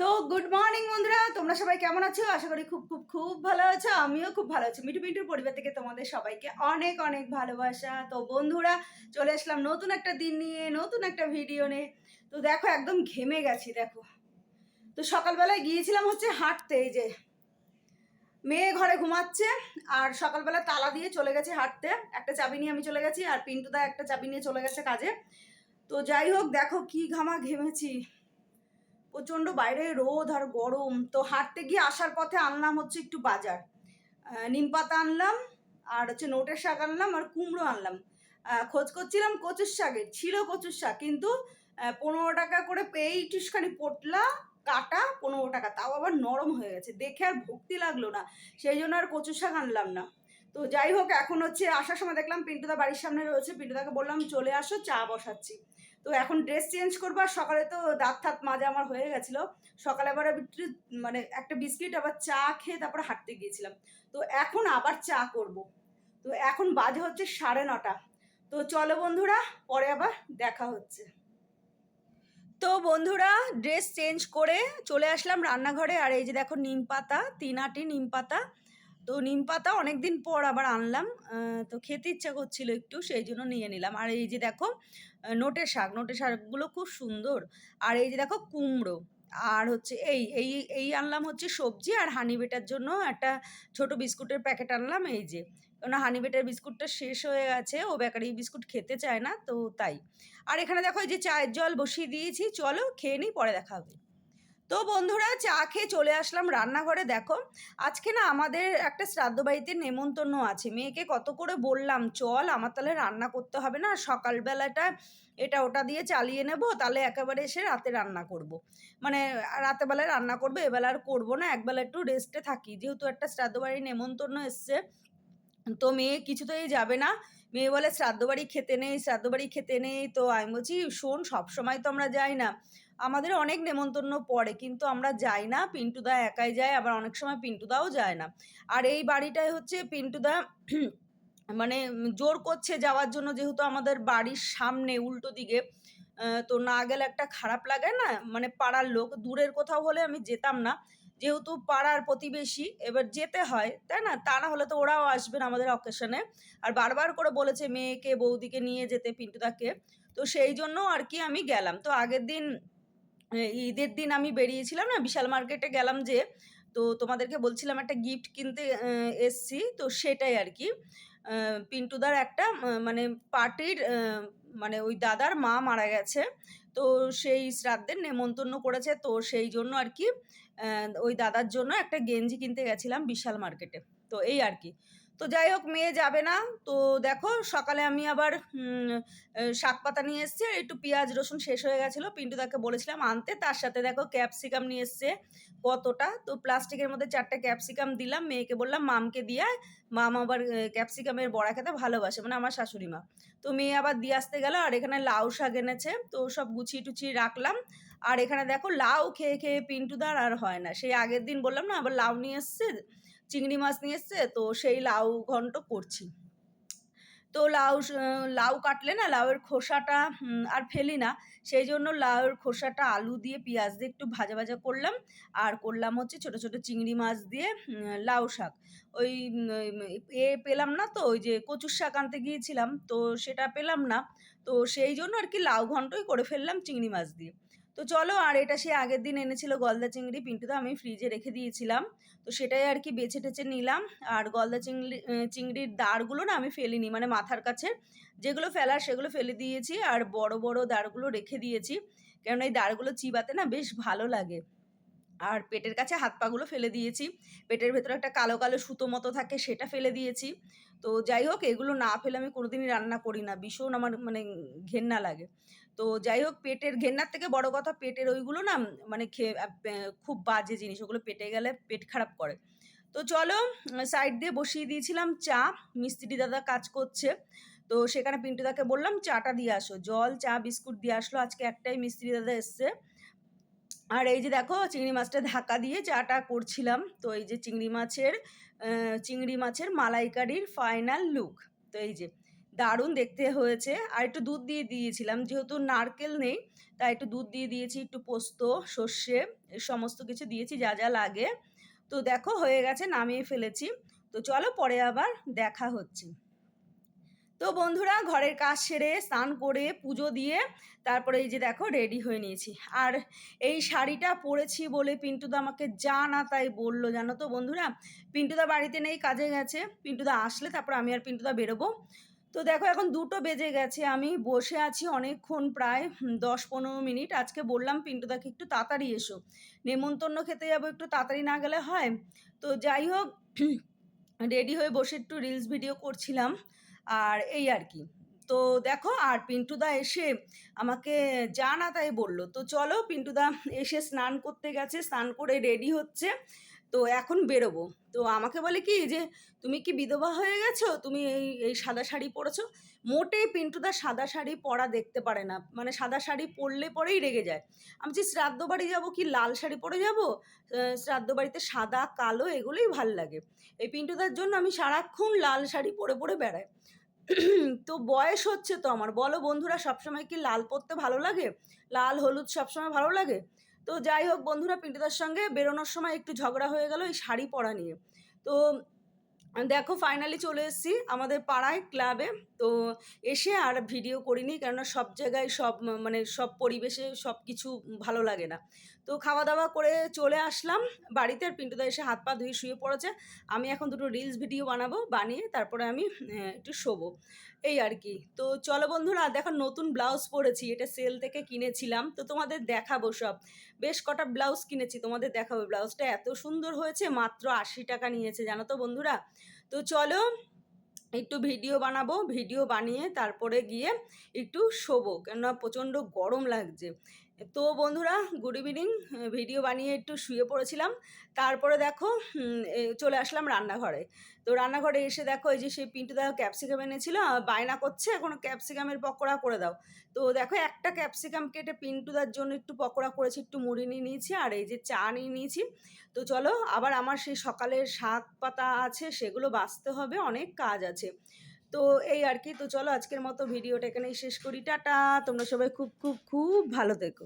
তো good morning বন্ধুরা, তোমরা সবাই কেমন আছো? আশা করি খুব খুব খুব ভালো আছো, আমিও খুব ভালো আছি। মিঠু মিঠুর পরিবার থেকে তোমাদের সবাইকে অনেক অনেক ভালোবাসা। তো বন্ধুরা, চলে আসলাম নতুন একটা দিন নিয়ে, নতুন একটা ভিডিও নিয়ে। তো দেখো, একদম ঘেমে গেছি, দেখো। তো সকালবেলায় গিয়েছিলাম হচ্ছে হাঁটতে, এই যে মেয়ে ঘরে ঘুমাচ্ছে, আর সকালবেলা তালা দিয়ে চলে গেছে হাঁটতে। একটা চাবি নিয়ে আমি চলে গেছি, আর পিন্টুদা একটা চাবি নিয়ে চলে গেছে কাজে। তো যাই হোক, দেখো কি ঘামা ঘেমেছি। প্রচণ্ড বাইরে রোদ আর গরম। তো হাঁটতে গিয়ে আসার পথে আনলাম হচ্ছে একটু বাজার। নিম পাতা আনলাম, আর হচ্ছে নোটের শাক আনলাম, আর কুমড়ো আনলাম। খোঁজ করছিলাম কচুর শাকের, ছিল কচুর শাক, কিন্তু পনেরো টাকা করে পেয়ে একটুখানি পটলা, কাটা পনেরো টাকা, তাও আবার নরম হয়ে গেছে। দেখে আর ভক্তি লাগল না। সেই জন্য আর কচুর শাক আনলাম না। তো যাই হোক, এখন হচ্ছে আসার সময় দেখলাম পিন্টুদা বাড়ির সামনে রয়েছে। পিন্টুদাকে বললাম, চলে আসো, চা বসাচ্ছি। তো এখন ড্রেস চেঞ্জ করব আর সকালে তো দাঁত থাত মাজা আমার হয়ে গেছিল। সকালে আবার মানে একটা বিস্কিট, আবার চা খেয়ে তারপর হাঁটতে গিয়েছিলাম। তো এখন আবার চা করব। তো এখন বাজে হচ্ছে সাড়ে নটা। তো চলো বন্ধুরা, পরে আবার দেখা হচ্ছে। তো বন্ধুরা ড্রেস চেঞ্জ করে চলে আসলাম রান্নাঘরে। আর এই যে দেখো, নিম পাতা, তিন আটি নিম পাতা। তো নিম পাতা অনেক দিন পর আবার আনলাম তো খেতে ইচ্ছা করছিল একটু, সেই জন্য নিয়ে নিলাম। আর এই যে দেখো নোটের শাক নোটের শাকগুলো খুব সুন্দর। আর এই যে দেখো, কুমড়ো। আর হচ্ছে এই এই এই আনলাম হচ্ছে সবজি আর হানি বেটার জন্য একটা ছোট বিস্কুটের প্যাকেট আনলাম, এই যে। কেননা হানি বেটার বিস্কুটটা শেষ হয়ে গেছে, ও বেকারি বিস্কুট খেতে চায় না, তো তাই। আর এখানে দেখো, এই যে চায়ের জল বসিয়ে দিয়েছি, চলো খেয়ে নিই, পরে দেখা হবে। তো বন্ধুরা চা খেয়ে চলে আসলাম রান্নাঘরে, দেখো। আজকে না আমাদের একটা শ্রাদ্ধ বাড়িতে নেমন্তন্ন আছে। মেয়েকে কত করে বললাম, চল আমার তাহলে রান্না করতে হবে না, সকালবেলাটা এটা ওটা দিয়ে চালিয়ে নেব, তাহলে একেবারে এসে রাতে রান্না করব। মানে রাতে বেলায় রান্না করব, এবেলা আর করব না, একবেলা একটু রেস্টে থাকি। যেহেতু একটা শ্রাদ্ধ বাড়ির নেমন্তন্ন এসছে, তো মেয়ে কিছুতেই যাবে না। মেয়ে বলে, শ্রাদ্ধ বাড়ি খেতে নেই, শ্রাদ্ধ বাড়ি খেতে নেই। তো আমি বলছি, শোন, সবসময় তো আমরা যাই না। আমাদের অনেক নেমন্তন্ন পড়ে, কিন্তু আমরা যাই না। পিন্টুদা একাই যায়, আবার অনেক সময় পিন্টুদাও যায় না। আর এই বাড়িটায় হচ্ছে পিন্টুদা মানে জোর করছে যাওয়ার জন্য, যেহেতু আমাদের বাড়ির সামনে উল্টো দিকে। তো না গেলে একটা খারাপ লাগে না? মানে পাড়ার লোক, দূরের কোথাও হলে আমি যেতাম না। যেহেতু পাড়ার প্রতিবেশী, এবার যেতে হয়, তাই না? তা না হলে তো ওরাও আসবেন আমাদের অকেশনে আর বারবার করে বলেছে মেয়েকে, বৌদিকে নিয়ে যেতে, পিন্টুদাকে। তো সেই জন্য আর কি আমি গেলাম। তো আগের দিন ঈদের দিন আমি বেরিয়েছিলাম না, বিশাল মার্কেটে গেলাম যে, তো তোমাদেরকে বলছিলাম একটা গিফট কিনতে এসছি, তো সেটাই আর কি। পিন্টুদার একটা মানে পার্টির মানে ওই দাদার মা মারা গেছে, তো সেই শ্রাদ্ধের নেমন্তন্ন করেছে, তো সেই জন্য আর কি ওই দাদার জন্য একটা গেঞ্জি কিনতে গেছিলাম বিশাল মার্কেটে তো এই আর কি। তো যাই হোক, মেয়ে যাবে না। তো দেখো, সকালে আমি আবার শাক পাতা নিয়ে এসেছি আর একটু পেঁয়াজ, রসুন শেষ হয়ে গেছিল। পিন্টুদাকে বলেছিলাম আনতে, তার সাথে দেখো ক্যাপসিকাম নিয়ে এসছে কতটা। তো প্লাস্টিকের মধ্যে চারটে ক্যাপসিকাম দিলাম, মেয়েকে বললাম, মামকে দিয়ে মাম আবার ক্যাপসিকামের বড়া খেতে ভালোবাসে মানে আমার শাশুড়ি মা। তো মেয়ে আবার দিয়ে আসতে গেল আর এখানে লাউ শাক এনেছে। তো সব গুছিয়ে টুচিয়ে রাখলাম। আর এখানে দেখো, লাউ খেয়ে খেয়ে পিন্টুদার আর হয় না। সেই আগের দিন বললাম না, আবার লাউ নিয়ে এসছে। চিংড়ি মাছ নিয়ে এসছে, তো সেই লাউ ঘন্ট করছি। তো লাউ লাউ কাটলে না লাউয়ের খোসাটা আর ফেলি না। সেই জন্য লাউয়ের খোসাটা আলু দিয়ে, পেঁয়াজ দিয়ে একটু ভাজা ভাজা করলাম। আর করলাম হচ্ছে ছোট ছোট চিংড়ি মাছ দিয়ে লাউ শাক। ওই এ পেলাম না তো, ওই যে কচুর শাক আনতে গিয়েছিলাম, তো সেটা পেলাম না। তো সেই জন্য আর কি লাউ ঘন্টই করে ফেললাম চিংড়ি মাছ দিয়ে। তো চলো, আর এটা সে আগের দিন এনেছিল গলদা চিংড়ি পিন্টুদা, আমি ফ্রিজে রেখে দিয়েছিলাম। তো সেটাই আর কি বেছে টেছে নিলাম। আর গলদা চিংড়ি চিংড়ির দাঁড়গুলো না আমি ফেলিনি মানে মাথার কাছে যেগুলো ফেলার সেগুলো ফেলে দিয়েছি, আর বড় বড় দাঁড়গুলো রেখে দিয়েছি। কেননা এই দাঁড়গুলো চিবাতে না বেশ ভালো লাগে। আর পেটের কাছে হাত পাগুলো ফেলে দিয়েছি। পেটের ভেতরে একটা কালো কালো সুতো মতো থাকে সেটা ফেলে দিয়েছি। তো যাই হোক, এগুলো না ফেলে আমি কোনোদিনই রান্না করি না, ভীষণ আমার মানে ঘেন্না লাগে। তো যাই হোক, পেটের ঘেন্নার থেকে বড় কথা পেটের ওইগুলো না মানে খেয়ে খুব বাজে জিনিস। ওগুলো পেটে গেলে পেট খারাপ করে। তো চলো সাইড দিয়ে বসিয়ে দিয়েছিলাম চা। মিস্ত্রি দাদা কাজ করছে। তো সেখানে পিন্টুদাকে বললাম, চাটা দিয়ে আসো। জল, চা, বিস্কুট দিয়ে আসলো। আজকে একটাই মিস্ত্রি দাদা এসছে। আর এই যে দেখো, চিংড়ি মাছটা ঢাকা দিয়ে চাটা করছিলাম। তো এই যে চিংড়ি মাছের চিংড়ি মাছের মালাইকারির ফাইনাল লুক তো এই যে দারুণ দেখতে হয়েছে। আর একটু দুধ দিয়ে দিয়েছিলাম, যেহেতু নারকেল নেই, তাই একটু দুধ দিয়ে দিয়েছি, একটু পোস্ত, সর্ষে সমস্ত কিছু দিয়েছি, যা যা লাগে। তো দেখো, হয়ে গেছে, নামিয়ে ফেলেছি। তো চলো, পরে আবার দেখা হচ্ছে। তো বন্ধুরা, ঘরের কাজ সেরে স্নান করে, পুজো দিয়ে তারপরে এই যে দেখো রেডি হয়ে নিয়েছি। আর এই শাড়িটা পরেছি বলে পিন্টুদা আমাকে যা না তাই বলল, জানো তো বন্ধুরা? পিন্টুদা বাড়িতে নেই, কাজে গেছে। পিন্টুদা আসলে তারপর আমি আর পিন্টুদা বেরোবো। তো দেখো এখন দুটো বেজে গেছে, আমি বসে আছি অনেকক্ষণ প্রায় দশ পনেরো মিনিট। আজকে বললাম পিন্টুদাকে একটু তাড়াতাড়ি এসো। নেমন্তন্ন খেতে যাব একটু তাড়াতাড়ি না গেলে হয়। তো যাই হোক, রেডি হয়ে বসে একটু রিলস ভিডিও করছিলাম, আর এই আর কি। তো দেখো, আর পিন্টুদা এসে আমাকে যা না তাই বলল। তো চলো, পিন্টুদা এসে স্নান করতে গেছে, স্নান করে রেডি হচ্ছে। তো এখন বেরোবো। তো আমাকে বলে কি যে, তুমি কি বিধবা হয়ে গেছো? তুমি এই এই সাদা শাড়ি পরেছো? মোটেই পিন্টুদা সাদা শাড়ি পরা দেখতে পারে না। মানে সাদা শাড়ি পরলে পরেই রেগে যায়। আমি যে শ্রাদ্ধ বাড়ি যাব কি লাল শাড়ি পরে যাব? শ্রাদ্ধ বাড়িতে সাদা, কালো এগুলোই ভালো লাগে। এই পিন্টুদার জন্য আমি সারাক্ষণ লাল শাড়ি পরে পরে বেড়াই। তো বয়স হচ্ছে তো আমার। বলো বন্ধুরা, সবসময় কি লাল পরতে ভালো লাগে? লাল, হলুদ সবসময় ভালো লাগে? তো যাই হোক বন্ধুরা পিন্টুদার সঙ্গে বেরোনোর সময় একটু ঝগড়া হয়ে গেল এই শাড়ি পরা নিয়ে। তো দেখো ফাইনালি চলে এসেছি আমাদের পাড়ায় ক্লাবে তো এসে আর ভিডিও করিনি কেননা সব জায়গায় সব মানে সব পরিবেশে সব কিছু ভালো লাগে না। তো খাওয়া দাওয়া করে চলে আসলাম বাড়িতে, আর পিন্টুদা এসে হাত পা ধুয়ে শুয়ে পড়েছে। আমি এখন দুটো রিলস ভিডিও বানাবো, বানিয়ে তারপরে আমি একটু শোবো। এই আর কি। তো চলো বন্ধুরা, দেখো নতুন ব্লাউজ পরেছি, এটা সেল থেকে কিনেছিলাম। তো তোমাদের দেখাবো সব। বেশ কটা ব্লাউজ কিনেছি, তোমাদের দেখাবো। ব্লাউজটা এত সুন্দর হয়েছে, মাত্র আশি টাকা নিয়েছে, জানো তো বন্ধুরা? তো চলো একটু ভিডিও বানাবো ভিডিও বানিয়ে তারপরে গিয়ে একটু শোবো, কেননা প্রচণ্ড গরম লাগছে। তো বন্ধুরা গুড ইভিনিং ভিডিও বানিয়ে একটু শুয়ে পড়েছিলাম। তারপরে দেখো চলে আসলাম রান্নাঘরে। তো রান্নাঘরে এসে দেখো, এই যে সেই পিন্টু দেখো ক্যাপসিকাম এনেছিল, বায়না করছে কোনো ক্যাপসিকামের পকোড়া করে দাও। তো দেখো, একটা ক্যাপসিকাম কেটে পিন্টুদার জন্য একটু পকোড়া করেছি, একটু মুড়ি নিয়ে নিয়েছি, আর এই যে চা নিয়ে নিয়েছি। তো চলো, আবার আমার সেই সকালের শাক পাতা আছে, সেগুলো বাছতে হবে, অনেক কাজ আছে। তো এই আর কি, তো চলো আজকের মতো ভিডিওটা এখানেই শেষ করি। টাটা, তোমরা সবাই খুব খুব খুব ভালো থেকো।